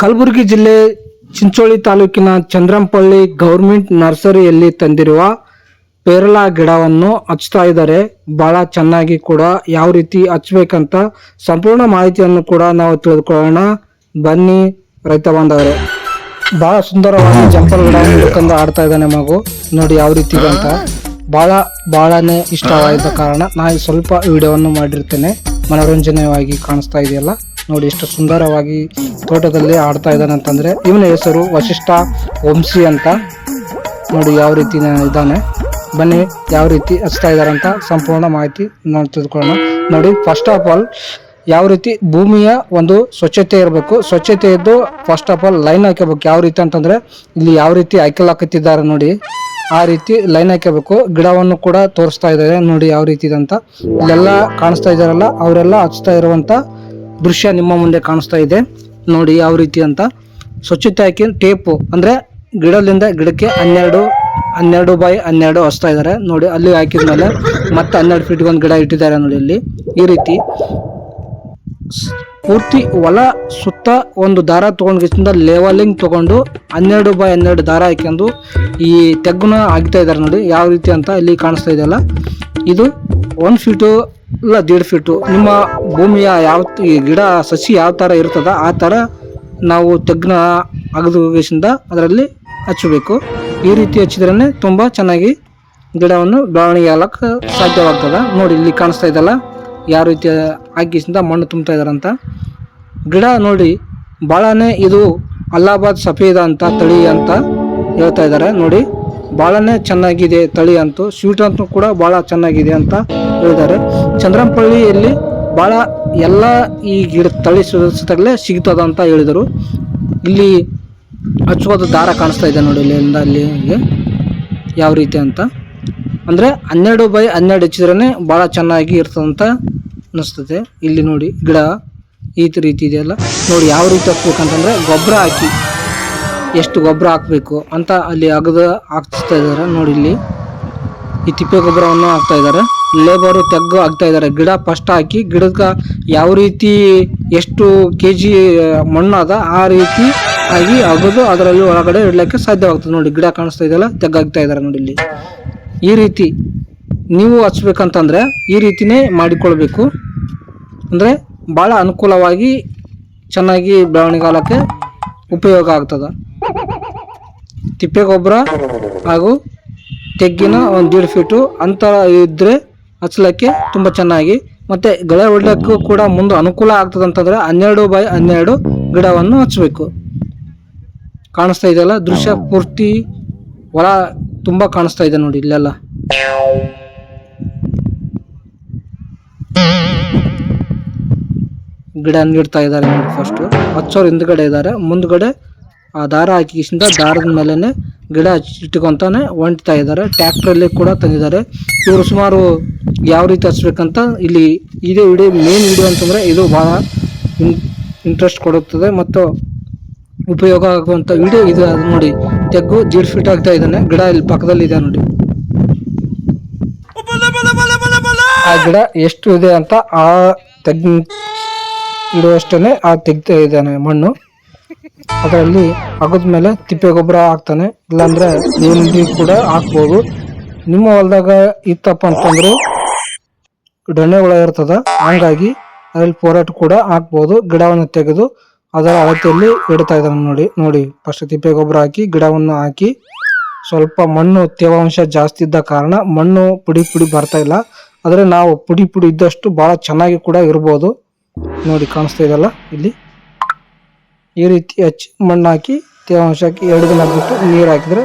ಕಲಬುರಗಿ ಜಿಲ್ಲೆ ಚಿಂಚೋಳಿ ತಾಲೂಕಿನ ಚಂದ್ರಂಪಳ್ಳಿ ಗೌರ್ಮೆಂಟ್ ನರ್ಸರಿಯಲ್ಲಿ ತಂದಿರುವ ಪೇರಲ ಗಿಡವನ್ನು ಹಚ್ತಾ ಇದ್ದಾರೆ. ಬಹಳ ಚೆನ್ನಾಗಿ ಕೂಡ ಯಾವ ರೀತಿ ಹಚ್ಬೇಕಂತ ಸಂಪೂರ್ಣ ಮಾಹಿತಿಯನ್ನು ಕೂಡ ನಾವು ತಿಳಿದುಕೊಳ್ಳೋಣ. ಬನ್ನಿ ರೈತ ಬಾಂಧವರು. ಬಹಳ ಸುಂದರವಾಗಿ ಜಂಪಲ್ ಗಿಡ ಹಿಡ್ಕೊಂಡು ಆಡ್ತಾ ಇದ್ದಾನೆ ಮಗು. ನೋಡಿ ಯಾವ ರೀತಿ ಅಂತ. ಬಹಳ ಬಹಳನೇ ಇಷ್ಟವಾದ ಕಾರಣ. ನಾನು ಸ್ವಲ್ಪ ವಿಡಿಯೋವನ್ನು ಮಾಡಿರ್ತೇನೆ. ಮನೋರಂಜನೆಯಾಗಿ ಕಾಣಿಸ್ತಾ ಇದೆಯಲ್ಲ? ನೋಡಿ ಎಷ್ಟು ಸುಂದರವಾಗಿ ತೋಟದಲ್ಲಿ ಆಡ್ತಾ ಇದ್ದಾನೆ ಅಂತಂದ್ರೆ ಇವನ ಹೆಸರು ವಶಿಷ್ಠ ವಂಶಿ ಅಂತ. ನೋಡಿ, ಯಾವ ರೀತಿ ಇದ್ದಾನೆ. ಬನ್ನಿ, ಯಾವ ರೀತಿ ಹಚ್ತಾ ಅಂತ ಸಂಪೂರ್ಣ ಮಾಹಿತಿ ನಾನು ತಿಳ್ಕೊಳ್ಳೋಣ ನೋಡಿ ಫಸ್ಟ್ ಆಫ್ ಆಲ್ ಯಾವ ರೀತಿ ಭೂಮಿಯ ಒಂದು ಸ್ವಚ್ಛತೆ ಇರಬೇಕು. ಸ್ವಚ್ಛತೆ ಇದ್ದು ಫಸ್ಟ್ ಆಫ್ ಆಲ್ ಲೈನ್ ಹಾಕಬೇಕು ಯಾವ ರೀತಿ ಅಂತಂದ್ರೆ ಇಲ್ಲಿ ಯಾವ ರೀತಿ ಹಾಕಲಾಕತ್ತಿದ್ದಾರೆ ನೋಡಿ. ಆ ರೀತಿ ಲೈನ್ ಹಾಕಬೇಕು ಗಿಡವನ್ನು ಕೂಡ ತೋರಿಸ್ತಾ ಇದ್ದಾರೆ. ನೋಡಿ, ಯಾವ ರೀತಿ ಇದೆ ಅಂತ. ಇಲ್ಲೆಲ್ಲ ಕಾಣಿಸ್ತಾ ಇದಾರಲ್ಲ ಅವರೆಲ್ಲ ಹಚ್ತಾ ಇರುವಂತ ದೃಶ್ಯ ನಿಮ್ಮ ಮುಂದೆ ಕಾಣಿಸ್ತಾ ಇದೆ. ನೋಡಿ ಯಾವ ರೀತಿ ಅಂತ. ಸ್ವಚ್ಛತೆ ಹಾಕಿ ಟೇಪು ಅಂದ್ರೆ ಗಿಡದಿಂದ ಗಿಡಕ್ಕೆ ಹನ್ನೆರಡು ಹನ್ನೆರಡು ಬೈ ಹನ್ನೆರಡು ಹಸ್ತಾ ಇದ್ದಾರೆ ನೋಡಿ ಅಲ್ಲಿ ಹಾಕಿದ ಮೇಲೆ ಮತ್ತೆ ಹನ್ನೆರಡು ಫೀಟ್ ಒಂದು ಗಿಡ ಇಟ್ಟಿದ್ದಾರೆ ನೋಡಿ ಇಲ್ಲಿ. ಈ ರೀತಿ. ಪೂರ್ತಿ ಹೊಲ ಸುತ್ತ ಒಂದು ದಾರ ತಗೊಂಡ್ಗಿಂದ ಲೆವಲಿಂಗ್ ತಗೊಂಡು ಹನ್ನೆರಡು ಬೈ ಹನ್ನೆರಡು ದಾರ ಹಾಕೊಂಡು ಈ ತೆಗ್ಗುನ ಹಾಕ್ತಾ ಇದ್ದಾರೆ ನೋಡಿ. ಯಾವ ರೀತಿ ಅಂತ ಇಲ್ಲಿ ಕಾಣಿಸ್ತಾ ಇದೆಯಲ್ಲ ಇದು ಒಂದು ಫೀಟು ಇಲ್ಲ, ದೇಡ್ ಫೀಟು ನಿಮ್ಮ ಭೂಮಿಯ ಯಾವ ಗಿಡ, ಸಸಿ ಯಾವ ಥರ ಇರ್ತದ, ಆ ಥರ ನಾವು ತೆಗ್ನ ಅಗದುಗಿಸಿಂದ ಅದರಲ್ಲಿ ಹಚ್ಚಬೇಕು. ಈ ರೀತಿ ಹಚ್ಚಿದ್ರೇ ತುಂಬ ಚೆನ್ನಾಗಿ ಗಿಡವನ್ನು ಬೆಳವಣಿಗೆ ಆಗಕ್ಕೆ ಸಾಧ್ಯವಾಗ್ತದೆ. ನೋಡಿ, ಇಲ್ಲಿ ಕಾಣಿಸ್ತಾ ಇದ್ದಲ್ಲ ಯಾವ ರೀತಿ ಹಾಕಿಸಿಂದ ಮಣ್ಣು ತುಂಬ್ತಾ ಇದ್ದಾರಂತ ಗಿಡ ನೋಡಿ ಭಾಳನೇ ಇದು ಅಲ್ಲಹಾಬಾದ್ ಸಫೇದ ಅಂತ, ತಳಿ ಅಂತ ಹೇಳ್ತಾ ಇದ್ದಾರೆ ನೋಡಿ ಭಾಳನೇ ಚೆನ್ನಾಗಿದೆ ತಳಿ ಅಂತೂ ಸ್ವೀಟ್ ಅಂತೂ ಕೂಡ ಭಾಳ ಚೆನ್ನಾಗಿದೆ ಅಂತ ಹೇಳಿದ್ದಾರೆ ಚಂದ್ರಂಪಳ್ಳಿಯಲ್ಲಿ ಭಾಳ ಎಲ್ಲ ಈ ಗಿಡ ತಳಿ ಸುತ್ತಲೇ ಸಿಗ್ತದ ಅಂತ ಹೇಳಿದರು. ಇಲ್ಲಿ ಹಚ್ಚುವುದು ದಾರ ಕಾಣಿಸ್ತಾ ಇದೆ ನೋಡಿ ಇಲ್ಲಿಂದ ಅಲ್ಲಿ ಯಾವ ರೀತಿ ಅಂತ? ಅಂದರೆ ಹನ್ನೆರಡು ಬೈ ಹನ್ನೆರಡು ಹಚ್ಚಿದ್ರೇ ಭಾಳ ಚೆನ್ನಾಗಿ ಇರ್ತದಂತ ಅನ್ನಿಸ್ತದೆ. ಇಲ್ಲಿ ನೋಡಿ ಗಿಡ ಈ ರೀತಿ ಇದೆಯಲ್ಲ. ನೋಡಿ ಯಾವ ರೀತಿ ಹಚ್ಬೇಕಂತಂದ್ರೆ ಗೊಬ್ಬರ ಹಾಕಿ. ಎಷ್ಟು ಗೊಬ್ಬರ ಹಾಕಬೇಕು ಅಂತ ಅಲ್ಲಿ ಅಗದು ಹಾಕ್ತಾ ಇದ್ದಾರೆ ನೋಡಿ ಇಲ್ಲಿ ಈ ತಿಪ್ಪೆ ಗೊಬ್ಬರವನ್ನು ಹಾಕ್ತಾ ಇದ್ದಾರೆ ಲೇಬರು ತೆಗ್ಗು ಹಾಕ್ತಾ ಇದ್ದಾರೆ ಗಿಡ ಫಸ್ಟ್ ಹಾಕಿ ಗಿಡಕ್ಕೆ ಯಾವ ರೀತಿ ಎಷ್ಟು ಕೆ ಜಿ ಮಣ್ಣು ಅದ ಆ ರೀತಿ ಆಗಿ ಅಗದು ಅದರಲ್ಲಿ ಒಳಗಡೆ ಇಡಲಿಕ್ಕೆ ಸಾಧ್ಯವಾಗ್ತದೆ. ನೋಡಿ ಗಿಡ ಕಾಣಿಸ್ತಾ ಇದೆಯಲ್ಲ ತೆಗ್ಗು ಹಾಕ್ತಾ ಇದ್ದಾರೆ ನೋಡಿ ಇಲ್ಲಿ. ಈ ರೀತಿ ನೀವು ಹಚ್ಬೇಕಂತಂದ್ರೆ ಈ ರೀತಿನೇ ಮಾಡಿಕೊಳ್ಬೇಕು. ಅಂದರೆ ಭಾಳ ಅನುಕೂಲವಾಗಿ ಚೆನ್ನಾಗಿ ಬೆಳವಣಿಗೆ ಆಲಕ್ಕೆ ಉಪಯೋಗ ಆಗ್ತದೆ. ತಿಪ್ಪೆ ಗೊಬ್ಬರ ಹಾಗೂ ತೆಗ್ಗಿನ ಒಂದು ದೀಡ್ ಫೀಟು ಅಂತರ ಇದ್ದರೆ ಹಚ್ಲಿಕ್ಕೆ ತುಂಬ ಚೆನ್ನಾಗಿ ಮತ್ತೆ ಗಳೆ ಹೊಡ್ಲಿಕ್ಕೂ ಕೂಡ ಮುಂದೆ ಅನುಕೂಲ ಆಗ್ತದೆ ಅಂತಂದ್ರೆ ಹನ್ನೆರಡು ಬೈ ಹನ್ನೆರಡು ಗಿಡವನ್ನು ಹಚ್ಚಬೇಕು. ಕಾಣಿಸ್ತಾ ಇದೆಯಲ್ಲ? ದೃಶ್ಯ ಪೂರ್ತಿ ಹೊಲ ತುಂಬ ಕಾಣಿಸ್ತಾ ಇದೆ ನೋಡಿ ಇಲ್ಲೆಲ್ಲ. ಗಿಡ ನೀಡ್ತಾ ಇದ್ದಾರೆ ಫಸ್ಟು ಹಚ್ಚೋರು ಹಿಂದ್ಗಡೆ ಇದ್ದಾರೆ. ಮುಂದ್ಗಡೆ ಆ ದಾರ ಹಾಕಿಸಿಂದ ದಾರದ ಮೇಲೆನೆ ಗಿಡ ಇಟ್ಕೊಂತಾನೆ ಹೊಂಟ್ತಾ ಇದ್ದಾರೆ. ಟ್ಯಾಕ್ಟ್ರಲ್ಲಿ ಕೂಡ ತಂದಿದ್ದಾರೆ. ಇವರು ಸುಮಾರು ಯಾವ ರೀತಿ ಹಚ್ಬೇಕಂತ ಇಲ್ಲಿ ಇದೇ ವಿಡಿಯೋ ಮೇನ್ ವಿಡಿಯೋ ಅಂತಂದ್ರೆ ಇದು ಬಹಳ ಇಂಟ್ರೆಸ್ಟ್ ಕೊಡುತ್ತದೆ ಮತ್ತು ಉಪಯೋಗ ಆಗುವಂತ ವಿಡಿಯೋ ಇದು ನೋಡಿ. ತೆಗ್ಗು ಜೀಡ್ ಫಿಟ್ ಆಗ್ತಾ ಇದ್ದಾನೆ. ಗಿಡ ಇಲ್ಲಿ ಪಕ್ಕದಲ್ಲಿ ಇದೆ ನೋಡಿ. ಆ ಗಿಡ ಎಷ್ಟು ಇದೆ ಅಂತ ಆ ತೆಗ್ ಇಡುವಷ್ಟೇ ಆ ತೆಗ್ತಾ ಇದ್ದಾನೆ ಮಣ್ಣು. ಅದರಲ್ಲಿ ಅಗದ ಮೇಲೆ ತಿಪ್ಪೆ ಗೊಬ್ಬರ ಹಾಕ್ತಾನೆ. ಇಲ್ಲಾಂದ್ರೆ ಏನ್ರಿ ಕೂಡ ಹಾಕ್ಬೋದು. ನಿಮ್ಮ ಹೊಲದಾಗ ಇತ್ತಪ್ಪ ಅಂತಂದ್ರೆ ಡೊಣ್ಣೆ ಹುಳ ಇರ್ತದ, ಹಂಗಾಗಿ ಅದ್ರಲ್ಲಿ ಪೋರಾಟ ಕೂಡ ಹಾಕ್ಬೋದು. ಗಿಡವನ್ನು ತೆಗೆದು ಅದರ ಅಳತೆಯಲ್ಲಿ ಇಡ್ತಾ ಇದ್ದಾನೆ ನೋಡಿ ನೋಡಿ. ಫಸ್ಟ್ ತಿಪ್ಪೆ ಗೊಬ್ಬರ ಹಾಕಿ, ಗಿಡವನ್ನು ಹಾಕಿ, ಸ್ವಲ್ಪ ಮಣ್ಣು ತೇವಾಂಶ ಜಾಸ್ತಿ ಇದ್ದ ಕಾರಣ ಮಣ್ಣು ಪುಡಿ ಪುಡಿ ಬರ್ತಾ ಇಲ್ಲ. ಆದರೆ ನಾವು ಪುಡಿ ಪುಡಿ ಇದ್ದಷ್ಟು ಬಹಳ ಚೆನ್ನಾಗಿ ಕೂಡ ಇರ್ಬೋದು. ನೋಡಿ, ಕಾಣಿಸ್ತಾ ಇದೆಯಲ್ಲ ಇಲ್ಲಿ. ಈ ರೀತಿ ಹಚ್ಚಿ ಮಣ್ಣು ಹಾಕಿ ತೇವಾಂಶ ದಿನ ಬಿಟ್ಟು ನೀರು ಹಾಕಿದ್ರೆ